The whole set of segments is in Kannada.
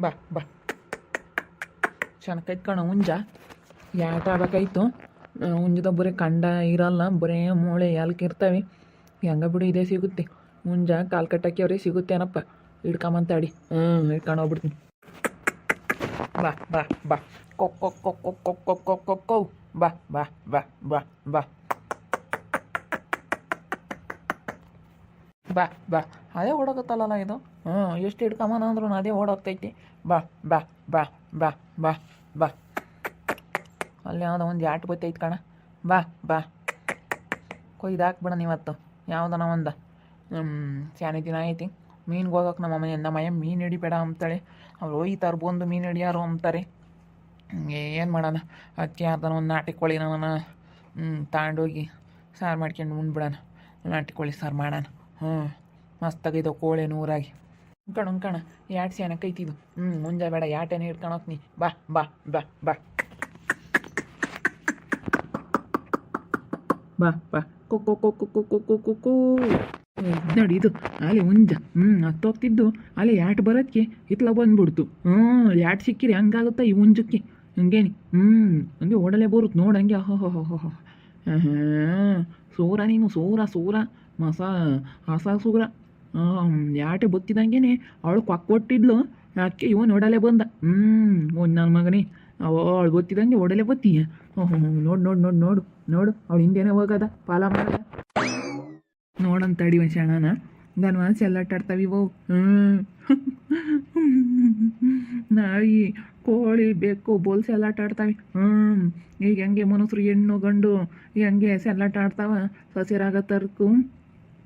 ಬಾ ಬಾ. ಚೆನ್ನಾಗಿ ಕಣ ಹುಂಜ ಯಾಟ ಆಗಬೇಕಾಯ್ತು ಹುಂಜದ ಬರೀ ಕಂಡ ಇರಲ್ಲ, ಬರೇ ಮೂಳೆ ಯಾಲ್ಕೆ ಇರ್ತವೆ. ಹೆಂಗ ಬಿಡು, ಇದೇ ಸಿಗುತ್ತೆ. ಮುಂಜಾ ಕಾಲು ಕಟ್ಟಕ್ಕೆವ್ರಿಗೆ ಸಿಗುತ್ತೇನಪ್ಪ ಹಿಡ್ಕೊಂಬಂತಾಡಿ. ಹ್ಞೂ ಹಿಡ್ಕೊಂಡು ಹೋಗ್ಬಿಡ್ತೀನಿ. ಬಾ ಬಾ ಬಾ. ಕೊಕ್ಕೊ ಕೊಕ್ಕೊ ಕೊ. ಬಾ ಬಾ ಬಾ ಬಾ ಬಾ. ಬಾ ಬಾ. ಅದೇ ಓಡಾಕತ್ತಲ್ಲ ಇದು? ಹ್ಞೂ ಎಷ್ಟು ಹಿಡ್ಕಮನ ಅಂದ್ರೂ ಅದೇ ಓಡಾಕ್ತೈತಿ. ಬಾ ಬಾ ಬಾ ಬಾ ಬಾ ಬಾ. ಅಲ್ಲಿ ಯಾವುದೋ ಒಂದು ಯಾಟ್ ಬತ್ತೈತೆ ಕಣ. ಬಾ ಬಾ. ಕೊಯ್ದು ಹಾಕ್ಬಿಡಣ ಇವತ್ತು ಯಾವುದನ ಒಂದು. ಸ್ಯಾನಿ ದಿನ ಐತಿ. ಮೀನ್ಗೆ ಹೋಗೋಕೆ ನಮ್ಮ ಮನೆ ನಮ್ಮ ಅಯ್ಯ ಮೀನು ಹಿಡಿಬೇಡ ಅಂತಾಳೆ. ಅವ್ರು ಒಯ್ತಾರೆ ಬಂದು ಮೀನು ಹಿಡಿಯಾರು ಅಂತಾರೆ. ಏನು ಮಾಡೋಣ? ಅದಕ್ಕೆ ಯಾರ್ದನ ಒಂದು ನಾಟಿ ಕೋಳಿ ನಾನು ತಗೊಂಡೋಗಿ ಸಾರು ಮಾಡ್ಕೊಂಡು ಉಂಡ್ಬಿಡೋಣ ನಾಟಿ ಕೋಳಿ ಸಾರು ಮಾಡೋಣ. ಹ್ಞೂ ಮಸ್ತಾಗಿದ್ದಾವೆ ಕೋಳೆ ನೂರಾಗಿ. ಉಂಕಣ ಉಂಕಣ ಯಾಟ್ ಸ್ಯಾನ ಐತಿದು ಹ್ಞೂ ಮುಂಜಾ ಬೇಡ, ಯಾಟೇನೆ ಹಿಡ್ಕೊಂಡು ನೀ ಬಾ ಬಾ ಬಾ ಬಾ. ಬಾ ಬಾ. ಕೊ ಕೊ ಕೊ ಕೊ ಕೊ ಕೊ ಕೊ ನೋಡಿ ಇದು ಅಲ್ಲಿ ಉಂಜ ಹ್ಞೂ ಹತ್ತೋಗ್ತಿದ್ದು ಅಲ್ಲಿ ಯಾಟ್ ಬರೋದಕ್ಕೆ ಇತ್ಲ ಬಂದ್ಬಿಡ್ತು. ಹ್ಞೂ, ಯಾಟ್ ಸಿಕ್ಕಿರಿ, ಹಂಗಾಗುತ್ತಾ ಈ ಉಂಜಕ್ಕೆ ಹಂಗೇನಿ. ಹ್ಞೂ ಹಂಗೆ ಓಡಲೇ ಬರುತ್ತೆ ನೋಡಿ ಹಂಗೆ. ಹೋ ಹೋ ಹೋ ಹೋ, ಹಾಂ. ಸೂರ ನೀನು, ಸೂರ ಸೂರ. ಮಸ ಹಸ ಸೂರ. ಯಾಟೆ ಬತ್ತಿದಂಗೆನೆ ಅವಳು ಕೊಕ್ ಕೊಟ್ಟಿದ್ಲು. ಯಾಕೆ ಇವ ನೋಡಲೇ ಬಂದ? ಹ್ಞೂ ನನ್ನ ಮಗನೇ. ಅವಳು ಗೊತ್ತಿದಂಗೆ ಓಡಲೇ ಬತ್ತಿ ಹ್ಞೂ ನೋಡು ನೋಡು ನೋಡು ನೋಡು ನೋಡು, ಅವಳು ಹಿಂದೆನೇ ಹೋಗದ, ಪಾಲ ಮಾಡದ ನೋಡಂತ ಅಡಿ ಒಂದು ಶಣನ ನನ್ನ ಮನಸ್ಸು ಎಲ್ಲ ಆಟಾಡ್ತಾವೆ ಇವು. ಹ್ಞೂ ನಾಯಿ, ಕೋಳಿ, ಬೆಕ್ಕು, ಬೋಲ್ಸ್ ಎಲ್ಲ ಆಟಾಡ್ತಾವೆ ಹ್ಞೂ ಈಗ ಹೆಂಗೆ ಮನುಸ್ರು ಹೆಣ್ಣು ಗಂಡು ಹೆಂಗೆ ಸೆಲ್ಲಾಟ ಆಡ್ತಾವ ಸಸಿರಾಗ ತರ್ಕು.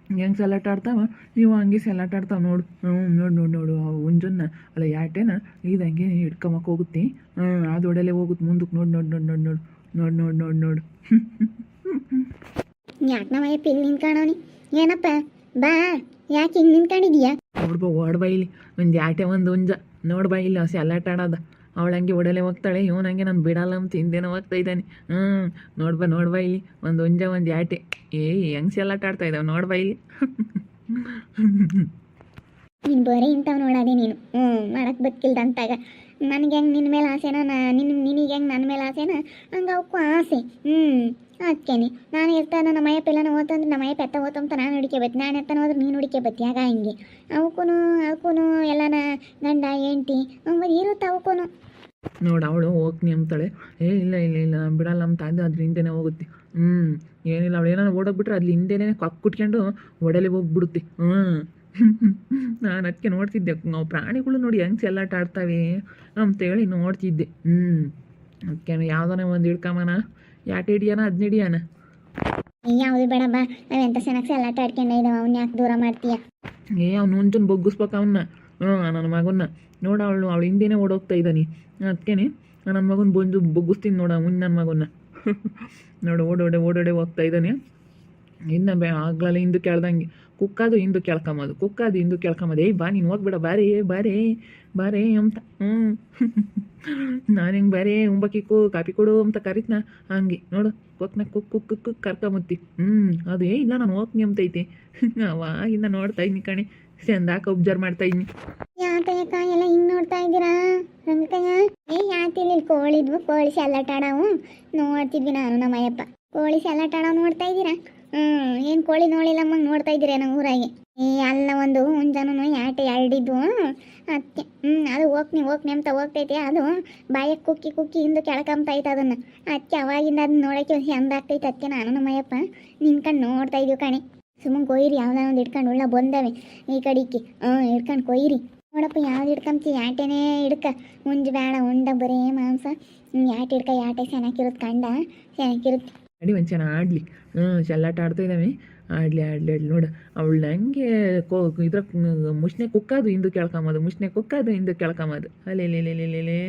ಹೆಂಗೆ ಸೆಲ್ಲಾಟ ಆಡ್ತಾವ? ಇವು ಹಂಗೆ ಸೆಲ್ಲಾಟ ಆಡ್ತಾವ ನೋಡು. ಹ್ಞೂ ನೋಡು ನೋಡು ನೋಡು. ಉಂಜನ್ನ ಅಲ್ಲ ಯಾಟೇನ ಇದು ಹಂಗೆ ಹಿಡ್ಕೊಂಬಕ್ಕೆ ಹೋಗುತ್ತೆ. ಹ್ಞೂ ಅದು ಒಡಲೆ ಹೋಗುತ್ತೆ ಮುಂದಕ್ಕೆ ನೋಡು ನೋಡು ನೋಡು ನೋಡು ನೋಡು. ನೋಡು ನೋಡು ನೋಡು ನೋಡು. ಯಾಕೆ ನಮ್ಮ ಅಯ್ಯಪ್ಪ ಇಲ್ಲಿ ನಿಂತ್ಕೊಂಡವನಿ? ಏನಪ್ಪ? ಬಾ ಯಾಕೆ ಹಿಂಗೆ ನಿಂತ್ಕೊಂಡಿದ್ಯಾ? ನೋಡ್ಬಾ ಓಡ್ಬಾ ಇಲ್ಲಿ. ಒಂದು ಯಾಟೆ ಒಂದು ಉಂಜ ನೋಡ್ಬಾ ಇಲ್ಲಿ ಹಸಿ ಅಲ್ಲಾಟ ಆಡೋದ. ಅವಳು ಹಂಗೆ ಒಡಲೆ ಹೋಗ್ತಾಳೆ ಇವನು ಹಂಗೆ ನಾನು ಬಿಡಲ್ಲ ಅಂತ, ಹಿಂದೆನೋ ಹೋಗ್ತಾ ಇದ್ದಾನೆ. ಹ್ಞೂ ನೋಡ್ಬಾ ನೋಡ್ಬಾ ಇಲ್ಲಿ, ಒಂದು ಒಂಜ ಒಂದು ಯಾಟೆ. ಏ ಹೆಂಗ್ಸಿ ಎಲ್ಲ ಆಡ್ತಾ ಇದ್ದಾವೆ ನೋಡ್ಬಾ ಇಲ್ಲಿ. ನೀನು ಬರೀ ಇಂಥವ್ ನೋಡದೆ ನೀನು. ಹ್ಞೂ ಮಾಡಕ್ಕೆ ಬದುಕಿಲ್ದ ಅಂತಾಗ ನನಗೆ ಹೆಂಗೆ ನಿನ್ನ ಮೇಲೆ ಆಸೆನ? ನಿನ್ನ ನಿನಗೆ ಹೆಂಗೆ ನನ್ನ ಮೇಲೆ ಆಸೆನ? ಹಂಗೆ ಅವಕ್ಕೂ ಆಸೆ. ಹ್ಞೂ ಅದಕ್ಕೇನೆ ನಾನು ಇರ್ತಾನ ನಮ್ಮ ಅಯ್ಯಪ್ಪ ಎಲ್ಲ ಓತಂದ್ರೆ ನಮ್ಮ ಅಯ್ಯಪ್ಪ ಎತ್ತ ಓತಂತ ನಾನು ಹುಡುಕೆ ಬತ್ತಿ. ನಾನು ಎತ್ತನ ಹೋದ್ರೆ ನೀನು ಹುಡುಕೆ ಬತ್ತಿ. ಆಗ ಹಿಂಗೆ. ಅವಕ್ಕೂ ಅವಕ್ಕೂ ಎಲ್ಲನ ಗಂಡ, ಹೆಂಡ್ತಿ ಬರೀ ಇರುತ್ತೆ ಅವಕ್ಕೂ ನೋಡು ಅವಳು ಹೋಗ್ತೀನಿ ಅಂತಾಳೆ. ಏ, ಇಲ್ಲ ಇಲ್ಲ ಇಲ್ಲ ಬಿಡಲ್ಲ ಅಂತ ಅದು ಅದ್ರ ಹಿಂದೆನೇ ಹೋಗುತ್ತೆ. ಹ್ಞೂ ಏನಿಲ್ಲ, ಅವಳು ಏನಾರು ಓಡೋಗ್ಬಿಟ್ರೆ ಅಲ್ಲಿ ಹಿಂದೆನೇ ಕಕ್ ಕುಟ್ಕೊಂಡು ಒಡಲೆ ಹೋಗ್ಬಿಡುತ್ತೆ. ಹ್ಞೂ ನಾನು ಅದಕ್ಕೆ ನೋಡ್ತಿದ್ದೆ, ನಾವು ಪ್ರಾಣಿಗಳು ನೋಡಿ ಹೆಂಗೆ ಚೆಲ್ಲಾಟ ಆಡ್ತಾವೆ ಅಂತೇಳಿ ನೋಡ್ತಿದ್ದೆ. ಹ್ಞೂ ಅದಕ್ಕೆ ಯಾವ್ದಾನ ಒಂದು ಹಿಡ್ಕೊಂಬನ ಯಾಕೆ ಹಿಡಿಯೋಣ ಅದನ್ನ ಹಿಡಿಯೋಣ ಯಾವುದು ಬೇಡ ಬಾ. ನಾವೆಂತ ಸೆನಕ್ಸ್ ಎಲ್ಲ ಆಟಾಡ್ಕೊಂಡ ಇದ್ದಾವ ಅವ್ನ ಯಾಕೆ ದೂರ ಮಾಡ್ತೀಯ? ಏ ಅವ್ನು ಒಂಚೂರು ಬೊಗ್ಗಿಸ್ಬೇಕು ಅವನ್ನ ಹ್ಞೂ ನನ್ನ ಮಗನ್ನ. ನೋಡ ಅವಳು ಅವಳು ಹಿಂದೆನೇ ಓಡೋಗ್ತಾ ಇದ್ದಾನೆ. ಅದಕ್ಕೇನೆ ನನ್ನ ಮಗನ ಬಂದು ಬೊಗ್ಗಿಸ್ತೀನಿ ನೋಡ ಮುಂದೆ ನನ್ನ ಮಗನ್ನ. ನೋಡು ಓಡೋಡೆ ಓಡೋಡೆ ಹೋಗ್ತಾ ಇದ್ದಾನೆ. ಇನ್ನ ಬೇ ಆಗ್ಲಲ್ಲ ಹಿಂದೂ ಕೇಳ್ದಂಗೆ. ಕುಕ್ಕಾದು ಹಿಂದೂ ಕೇಳ್ಕೊಂಬೋದು ಕುಕ್ಕಾದು ಹಿಂದು ಕೇಳ್ಕೊಂಬೋದು ಏಯ್ ಬಾ ನೀನು ಹೋಗ್ಬೇಡ ಬಾರೇ ಬಾರೇ ಬಾರೇ ಅಂತ. ಹ್ಞೂ ನಾನು ಹಿಂಗೆ ಬಾರೇ ಉಂಬಕಿಕ್ಕು ಕಾಪಿ ಕೊಡು ಅಂತ ಕರೀತ್ನ. ಹಂಗೆ, ನೋಡು, ಕೊಕ್ನ ಕುಕ್ ಕುಕ್ ಕುಕ್ ಕರ್ಕೊಂಬತ್ತಿ ಹ್ಞೂ ಅದು ಏ, ಇಲ್ಲ, ನಾನು ಹೋಗ್ತೀನಿ ಅಂತೈತಿ ಅವಾಗಿಂದ ನೋಡ್ತಾ ಇದ್ದೀನಿ ಕಣೆ. ಚಂದಾಕ ಒಬ್ಸರ್ವ್ ಮಾಡ್ತಾ ಇದ್ದೀನಿ ಯಾಕಯ್ಯಕ್ಕ ಎಲ್ಲ ಹಿಂಗ್ ನೋಡ್ತಾ ಇದ್ದೀರಾ? ರಂಗಕಯ್ಯ? ಏ ಯಾತಿಲ್ಲ ಕೋಳಿದ್ವು, ಕೋಳಿ ಸೆಲ್ಲಾಟ ಆಡವು ನೋಡ್ತಿದ್ವಿ ನಾನು ನಮ್ಮ ಅಯ್ಯಪ್ಪ. ಕೋಳಿ ಸೆಲ್ಲಾಟ ಆಡೋ ನೋಡ್ತಾ ಇದ್ದೀರಾ? ಹ್ಮ್, ಏನ್ ಕೋಳಿ ನೋಡಿಲ್ಲಮ್ಮಂಗ್ ನೋಡ್ತಾ ಇದ್ದೀರಾ ನಮ್ಮ ಊರಾಗೆ. ಏ, ಅಲ್ಲ, ಒಂದು ಹುಂಜನು ಯಾಟೆ ಎರಡಿದ್ವು. ಅತ್ತೆ ಹ್ಞೂ ಅದು ಹೋಗ್ನಿ ಹೋಗ್ನಿ ಅಂತ ಹೋಗ್ತೈತೆ. ಅದು ಬಾಯಕ್ಕೆ ಕುಕ್ಕಿ ಕುಕ್ಕಿ ಹಿಂದೆ ಕೆಳಕಂಬ್ತೈತೆ ಅದನ್ನ. ಅದಕ್ಕೆ ಅವಾಗಿಂದ ಅದನ್ನ ನೋಡಕ್ಕೆ ಆಗ್ತೈತೆ ಅದಕ್ಕೆ ನಾನು ನಮ್ಮಯ್ಯಪ್ಪ ನಿನ್ಕಂಡು ನೋಡ್ತಾ ಇದೀವಿ ಕಣೆ. ಸುಮ್ಮನೆ ಕೊಯ್ರಿ, ಯಾವ್ದಾನ ಒಂದು ಇಟ್ಕೊಂಡು ಉಳ್ಳ ಬಂದವೆ. ಈ ಕಡೆಗೆ ಹ್ಞೂ ಇಟ್ಕೊಂಡು ಕೊಯ್ರಿ. ನೋಡಪ್ಪ, ಯಾವ್ದು ಹಿಡ್ಕೊಂತಿ ಯಾಟೆನೇ ಹಿಡ್ಕ. ಮುಂಜ್ ಬೇಡ ಉಂಡ ಬರೇ ಮಾಂಸ. ಯಾಟ ಹಿಡ್ಕ, ಯಾಟೆ ಚೆನ್ನಾಗಿರುತ್ತೆ ಕಂಡ. ಚೆನ್ನಾಗಿರುತ್ತೆ ಅಡಿ ಒಂದು ಚೆನ್ನಾಗಿ ಆಡಲಿ. ಹ್ಞೂ ಚೆಲ್ಲಾಟ ಆಡ್ತಾ ಇದ್ದಾವೆ ಆಡಲಿ, ಆಡ್ಲಿ ಆಡ್ಲಿ. ನೋಡು, ಅವಳು ಹಂಗೆ ಕೋ, ಇದ್ರ ಮುಷ್ಣೆ ಕುಕ್ಕಾದು ಹಿಂದೂ ಕೇಳ್ಕೊಂಬೋದು ಮುಷ್ಣೆ ಕುಕ್ಕಾದು ಹಿಂದೆ ಕೇಳ್ಕೊಂಬೋದು ಅಲ್ಲೇ, ಲೇ.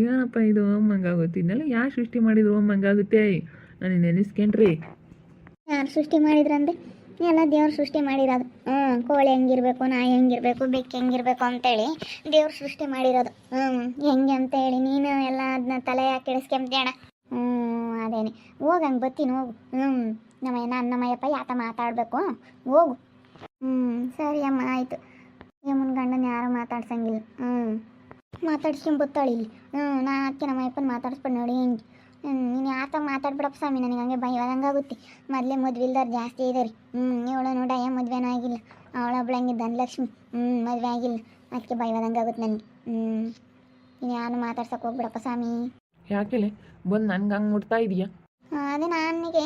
ಏನಪ್ಪ ಇದು ಒಮ್ಮಂಗಾಗುತ್ತೆ ಇದನ್ನೆಲ್ಲ ಯಾರು ಸೃಷ್ಟಿ ಮಾಡಿದ್ರು ಒಮ್ಮಂಗಾಗುತ್ತೆ ನಾನು ನೆನೆಸ್ಕೊಂಡ್ರಿ. ಯಾರು ಸೃಷ್ಟಿ ಮಾಡಿದ್ರಂದ್ರೆ ಎಲ್ಲ ದೇವ್ರು ಸೃಷ್ಟಿ ಮಾಡಿರೋದು. ಹ್ಞೂ ಕೋಳಿ ಹೆಂಗಿರ್ಬೇಕು, ನಾಯಿ ಹೆಂಗಿರ್ಬೇಕು, ಬೆಕ್ಕು ಹೆಂಗಿರ್ಬೇಕು ಅಂತೇಳಿ ದೇವ್ರು ಸೃಷ್ಟಿ ಮಾಡಿರೋದು. ಹ್ಞೂ ಹೆಂಗೆ ಅಂತೇಳಿ ನೀನು ಎಲ್ಲ ಅದನ್ನ ತಲೆ ಯಾಕೆ ಕೆಡಿಸ್ಕೊಂಬ್ದ್ಯಾಣ ಹ್ಞೂ ಅದೇನೆ. ಹೋಗಂಗೆ ಬತ್ತೀನಿ ಹೋಗು. ಹ್ಞೂ ನಮ್ಮ ನಾನು ನಮ್ಮಯ್ಯಪ್ಪ ಯಾತ ಮಾತಾಡಬೇಕು ಹೋಗು. ಹ್ಞೂ ಸರಿ ಅಮ್ಮ, ಆಯಿತು. ಯಮ್ಮನ ಗಂಡನ ಯಾರು ಮಾತಾಡ್ಸಂಗಿಲ್ಲ. ಹ್ಞೂ ಮಾತಾಡ್ಸ್ಕೊಂಬತ್ತಾಳೆ ಇಲ್ಲಿ. ಹ್ಞೂ ನಾ ಅದಕ್ಕೆ ನಮ್ಮ ಅಪ್ಪನ ಮಾತಾಡಿಸ್ಬಿಟ್ಟು ನೋಡಿ ಹೆಂಗೆ. ನೀನು ಯಾತ ಮಾತಾಡ್ಬಿಡಪ್ಪ ಸ್ವಾಮಿ, ನನಗೆ ಹಂಗೆ ಆಗುತ್ತೆ ಮೊದಲೇ ಮದುವೆ ಇಲ್ದವ್ರು ಜಾಸ್ತಿ ಇದಾರೆ. ಹ್ಞೂ ಇವಳು ನೋಡ, ಏ, ಮದುವೆನೂ ಆಗಿಲ್ಲ. ಅವಳೊಬ್ಳಂಗೆ ಧನಲಕ್ಷ್ಮಿ ಹ್ಞೂ ಮದುವೆ ಆಗಿಲ್ಲ. ಅದಕ್ಕೆ ಆಗುತ್ತೆ ನನಗೆ. ಹ್ಞೂ ನೀನು ಯಾರು ಮಾತಾಡ್ಸಕ್ಕೆ ಹೋಗ್ಬಿಡಪ್ಪ ಸ್ವಾಮಿ. ಯಾಕೆಲೆ ಬಂದು ನನ್ಗೆ ಹಂಗೆ ಮುಟ್ತಾ ಇದೀಯಾ? ಅದೇ ನನಗೆ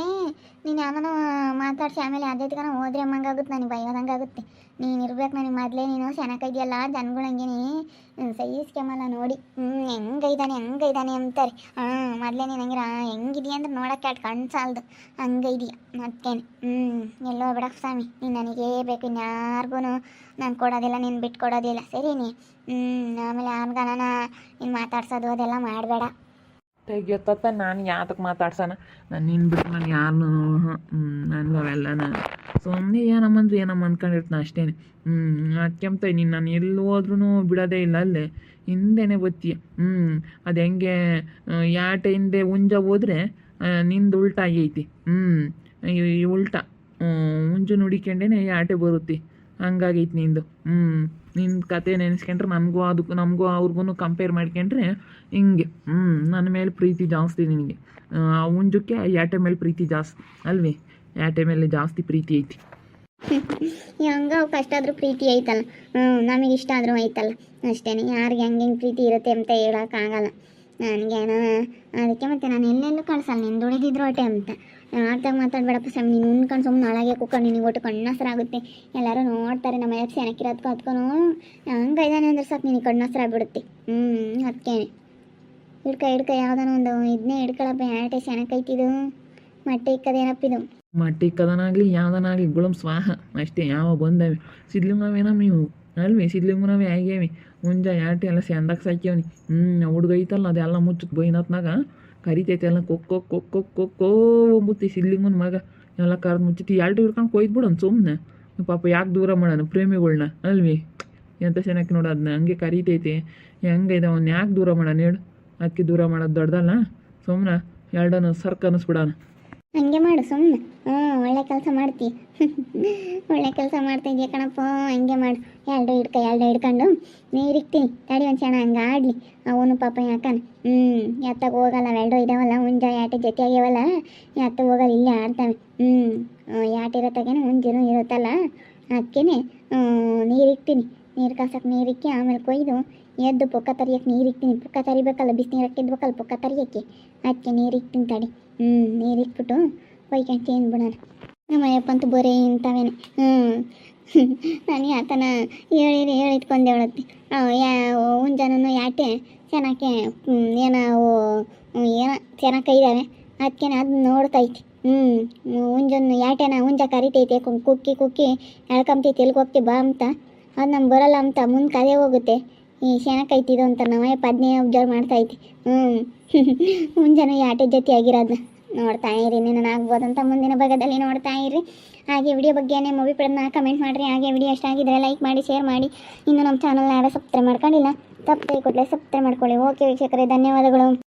ನೀನು ಯಾವನೋ ಮಾತಾಡಿಸಿ ಆಮೇಲೆ ಅದೇ ತನಕ ಹೋದ್ರೆ ಅಮ್ಮಂಗಾಗುತ್ತೆ ನನಗೆ ಬೈಯೋದಂಗೆ ಆಗುತ್ತೆ. ನೀನು ಇರ್ಬೇಕು ನನಗೆ ಮೊದಲೇ ನೀನು ಚೆನ್ನಾಗಿದೆಯಲ್ಲ ಜನಗಳು ಹಂಗೇನೆ. ಸಹಿಸ್ಕೆಮಲ್ಲ ನೋಡಿ. ಹ್ಞೂ ಹೆಂಗೈದಾನೆ ಹೆಂಗೈದಾನೆ ಅಂತಾರೆ. ಹಾಂ, ಮೊದಲೇ ನೀನು ಹಂಗಿರ ಹೆಂಗಿದೆಯಾ ಅಂದ್ರೆ ನೋಡೋಕ್ಕೆ ಅಟ್ ಕಣ್ಣು ಸಾಲದು. ಹಂಗೈದೀಯ ಮತ್ತೇನೆ? ಹ್ಞೂ ಎಲ್ಲೋ ಬಿಡ ಸ್ವಾಮಿ, ನೀನು ನನಗೇ ಬೇಕು ಇನ್ಯಾರಿಗೂ ನಾನು ಕೊಡೋದಿಲ್ಲ, ನೀನು ಬಿಟ್ಟು ಕೊಡೋದಿಲ್ಲ ಸರಿ ನೀ? ಹ್ಞೂ ಆಮೇಲೆ ಆಮ್ಗಾನ ನೀನು ಮಾತಾಡ್ಸೋದು ಅದೆಲ್ಲ ಮಾಡಬೇಡ. ತೆಗಿಯತ್ತ ನಾನು ಯಾತಕ್ಕೆ ಮಾತಾಡ್ಸೋಣ ನಾನು ನಿನ್ನ ಬಿಟ್ಟು ನಾನು ಯಾರನ್ನು ನನಗೆ ಅವೆಲ್ಲನ ಸುಮ್ಮನೆ ಏನಮ್ಮಂದ್ರೆ ಏನಮ್ಮ ಅಂದ್ಕೊಂಡಿರ್ತಾನೆ ಅಷ್ಟೇ ಹ್ಞೂ ಅದಕ್ಕೆಂತ ನೀನು ನಾನು ಎಲ್ಲಿ ಹೋದ್ರೂ ಬಿಡೋದೇ ಇಲ್ಲ ಅಲ್ಲೇ. ಹಿಂದೆನೆ ಬತ್ತೀಯ ಹ್ಞೂ ಅದು ಹೆಂಗೆ ಯಾಟ ಹಿಂದೆ ಉಂಜ ಹೋದ್ರೆ ನಿಂದು ಉಲ್ಟ ಆಗೈತಿ. ಹ್ಞೂ ಈ ಉಲ್ಟಾ. ಉಂಜು ನುಡಿಕೊಂಡೇನೆ ಯಾಟೆ ಬರುತ್ತೆ. ಹಂಗಾಗೈತಿ ನಿಂದು. ಹ್ಞೂ ನಿನ್ನ ಕತೆ ನೆನೆಸ್ಕೊಂಡ್ರೆ ನನಗೂ ಅದಕ್ಕೂ ನಮಗೂ ಅವ್ರಿಗೂ ಕಂಪೇರ್ ಮಾಡ್ಕೊಂಡ್ರೆ ಹಿಂಗೆ. ಹ್ಞೂ ನನ್ನ ಮೇಲೆ ಪ್ರೀತಿ ಜಾಸ್ತಿ ನಿನಗೆ. ಉಂಜಕ್ಕೆ ಯಾಟೆ ಮೇಲೆ ಪ್ರೀತಿ ಜಾಸ್ತಿ, ಅಲ್ವೇ? ಯಾಟೆ ಮೇಲೆ ಜಾಸ್ತಿ ಪ್ರೀತಿ ಐತಿ. ಹಂಗ ಕಷ್ಟ ಆದ್ರೂ ಪ್ರೀತಿ ಐತಲ್ಲ. ಹ್ಞೂ ನಮಗೆ ಇಷ್ಟ ಆದ್ರೂ ಐತಲ್ಲ. ಅಷ್ಟೇ ಯಾರಿಗೆ ಹೆಂಗೆ ಹೆಂಗೆ ಪ್ರೀತಿ ಇರುತ್ತೆ ಅಂತ ಹೇಳೋಕ್ಕಾಗಲ್ಲ ನನಗೇನೋ, ಅದಕ್ಕೆ ಮತ್ತೆ ನಾನು ಎಲ್ಲೆಲ್ಲೂ ಕಳ್ಸಲ್ಲ, ನಿಂದು ದುಡಿದಿದ್ರು ಅಟೆ ಅಂತ. ಆಡ್ದಾಗ ಮಾತಾಡಬೇಡಪ್ಪ ಸ್ವಾಮಿ, ನೀನು ಉಣ್ಕೊಂಡು ಸುಮ್ಮನೆ ಒಳಗೆ ಕುಕ್ಕೊಂಡು ನಿನಗೆ ಒಟ್ಟು ಕಣ್ಣಸರಾಗುತ್ತೆ. ಎಲ್ಲರೂ ನೋಡ್ತಾರೆ, ನಮ್ಮ ಯಾಕೆ ಸೆನಕಿರೋದ್ಕೊ ಹತ್ಕೊನು ಹಂಗೆ ಇದ್ದಾನೆ ಅಂದ್ರೆ ಸಾಕು, ನಿನಗೆ ಕಣ್ಣಸರಾಗ್ಬಿಡುತ್ತೆ. ಹ್ಞೂ ಅದಕ್ಕೇನೆ ಹಿಡ್ಕ ಹಿಡ್ಕ, ಯಾವ್ದಾನ ಒಂದು ಇದನ್ನೇ ಹಿಡ್ಕೊಳಪ್ಪ ಯಾಟೆ ಸೆನಕೈತಿದು ಮೊಟ್ಟೆ ಇಕ್ಕದೇನಪ್ಪಿದು ಮಟ್ಟಿ ಕದನಾಗಲಿ ಯಾವ್ದನಾಗಲಿ, ಗುಳಂ ಸ್ವಾಹ. ಅಷ್ಟೇ, ಯಾವ ಬಂದವೆ? ಸಿದ್ಲಿಂಗವೇನಮ್ಮ ಇವು. ಅಲ್ವೇ ಸಿದ್ಲಿಂಗನವೇ ಆಗ್ಯಾವೆ. ಮುಂಜಾ ಯಾಟೆ ಎಲ್ಲ ಸೆಂದಾಗ ಸಾಕ್ಯಾವನಿ. ಹ್ಞೂ ಹುಡುಗ ಐತಲ್ಲ, ಅದೆಲ್ಲ ಮುಚ್ಚಕ್ಕೆ ಬೈನತ್ನಾಗ. ಕರಿತೈತೆ ಎಲ್ಲ ಕೊಕ್ಕೋ ಕೊಕ್ಕೋ ಕೊಕ್ಕೋ ಅಂಬುತ್ತಿ ಸಿಲ್ಲಿಂಗನ ಮಗ. ಎಲ್ಲ ಕರೆದು ಮುಚ್ಚಿಟ್ಟು ಎರಡು ಹಿಡ್ಕೊಂಡು ಕೊಯ್ದ್ಬಿಡೋಣ ಸುಮ್ಮನೆ ಪಾಪ ಯಾಕೆ ದೂರ ಮಾಡೋಣ ಪ್ರೇಮಿಗಳ್ನ, ಅಲ್ವಿ? ಎಂಥ ಚೆನ್ನಾಗಿ ನೋಡು ಅದನ್ನ ಹಂಗೆ ಕರಿತೈತೆ. ಹೆಂಗೈತೆ ಅವ್ನು ಯಾಕೆ ದೂರ ಮಾಡೋಣ ಹೇಳು. ಅದಕ್ಕೆ ದೂರ ಮಾಡೋದು ದೊಡ್ಡದಲ್ಲ. ಸುಮ್ಮನೆ ಎರಡನ್ನು ಸರ್ಕ್ ಅನ್ನಿಸ್ಬಿಡೋಣ ಹಂಗೆ ಮಾಡು ಸುಮ್ಮನೆ ಹ್ಞೂ ಒಳ್ಳೆ ಕೆಲಸ ಮಾಡ್ತಿ. ಒಳ್ಳೆ ಕೆಲಸ ಮಾಡ್ತಾ ಕಣಪ್ಪ? ಹಂಗೆ ಮಾಡು. ಎರಡು ಹಿಡ್ಕ ಎರಡು ಹಿಡ್ಕೊಂಡು. ನೀರು ಇಕ್ತೀನಿ ತಡಿ ಒಂದು ಕ್ಷಣ, ಹಂಗೆ ಆಡಲಿ. ಅವನು ಪಾಪ ಯಾಕನ್ ಹ್ಞೂ ಎತ್ತಾಗ ಹೋಗಲ್ಲ. ಎರಡು ಇದಾವಲ್ಲ ಹುಂಜ ಯಾಟೆ ಜೊತೆ ಆಗ್ಯಾವಲ್ಲ ಎತ್ತ ಹೋಗಲ್ಲ, ಇಲ್ಲೇ ಆಡ್ತಾವೆ. ಹ್ಞೂ ಯಾಟಿರತ್ತಾಗೇನೆ ಮುಂಜಾನು ಇರುತ್ತಲ್ಲ. ಅದಕ್ಕೇನೆ ನೀರು ಇಕ್ತೀನಿ ನೀರು ಕಾಸಕ್ಕೆ ನೀರು ಇಕ್ಕಿ, ಆಮೇಲೆ ಕೊಯ್ದು ಎದ್ದು ಪೊಕ್ಕ ತರಿಯಕ್ಕೆ ನೀರು ಇಕ್ತೀನಿ. ಪೊಕ್ಕ ತರಿಬೇಕಲ್ಲ, ಬಿಸಿನೀರು ಹಾಕಿದ್ಬೇಕಲ್ಲ ಪೊಕ್ಕ ತರಿಯಕ್ಕೆ. ಅದಕ್ಕೆ ನೀರು ಇಕ್ತೀನಿ ತಡಿ. ಹ್ಞೂ ನೀರಿಕ್ಬಿಟ್ಟು ಕೊಯ್ಕೊಂಡು ತಿಂದ್ಬಿಡೋಣ ನಮ್ಮ ಅಯ್ಯಪ್ಪಂತೂ ಬರೀ ಇಂಥವೇನೆ. ಹ್ಞೂ ನಾನು ಯಾತನ ಹೇಳಿ ಹೇಳಿದ್ಕೊಂಡೆ ಹೇಳತ್ತಿ ಯಾ ಹುಂಜಾನೂ ಯಾಟೆ ಚೆನ್ನಾಗೆ ಏನೋ ಏನೋ ಚೆನ್ನಾಗಿ ಕೈದಾವೆ ಅದಕ್ಕೆ ಅದು ನೋಡ್ತೈತಿ ಹ್ಞೂ ಹುಂಜನ್ನು ಯಾಟೆನ ಹುಂಜ ಕರಿತೈತೆ ಕುಕ್ಕಿ ಕುಕ್ಕಿ ಎಳ್ಕೊಂತೈತಿ ಎಲ್ಗೆ ಹೋಗ್ತಿ ಬಾ ಅಂತ. ಅದು ನಮ್ಗೆ ಬರಲ್ಲ ಅಂತ ಮುಂದೆ ಕದೇ ಹೋಗುತ್ತೆ. ಈ ಶೆನಕೈತಿದು ಅಂತ ನಮ್ಮಯ್ಯಪ್ಪ ಅದನ್ನೇ ಮಾಡ್ತಾ ಮಾಡ್ತೈತಿ ಹ್ಞೂ ಮುಂಜಾನೆ ಯಾಟೆ ಜೊತೆ ಆಗಿರೋದು ನೋಡ್ತಾ ಇರಿ ಆಗ್ಬೋದಂತ ಮುಂದಿನ ಭಾಗದಲ್ಲಿ ನೋಡ್ತಾ ಇರಿ. ಹಾಗೆ ವಿಡಿಯೋ ಬಗ್ಗೆ ಮೂವಿ ಪಡೆದನ್ನ ಕಮೆಂಟ್ ಮಾಡಿರಿ. ಹಾಗೆ ವಿಡಿಯೋ ಇಷ್ಟ ಆಗಿದ್ರೆ ಲೈಕ್ ಮಾಡಿ ಶೇರ್ ಮಾಡಿ. ಇನ್ನು ನಮ್ಮ ಚಾನಲ್ನ ಯಾರು ಸಬ್ಸ್ಕ್ರೈಬ್ ಮಾಡ್ಕೊಂಡಿಲ್ಲ. ತಪ್ಪೇ ಕೂಡಲೇ ಸಬ್ಸ್ಕ್ರೈಬ್ ಮಾಡ್ಕೊಳ್ಳಿ. ಓಕೆ ವೀಕ್ಷಕರೇ, ಧನ್ಯವಾದಗಳು.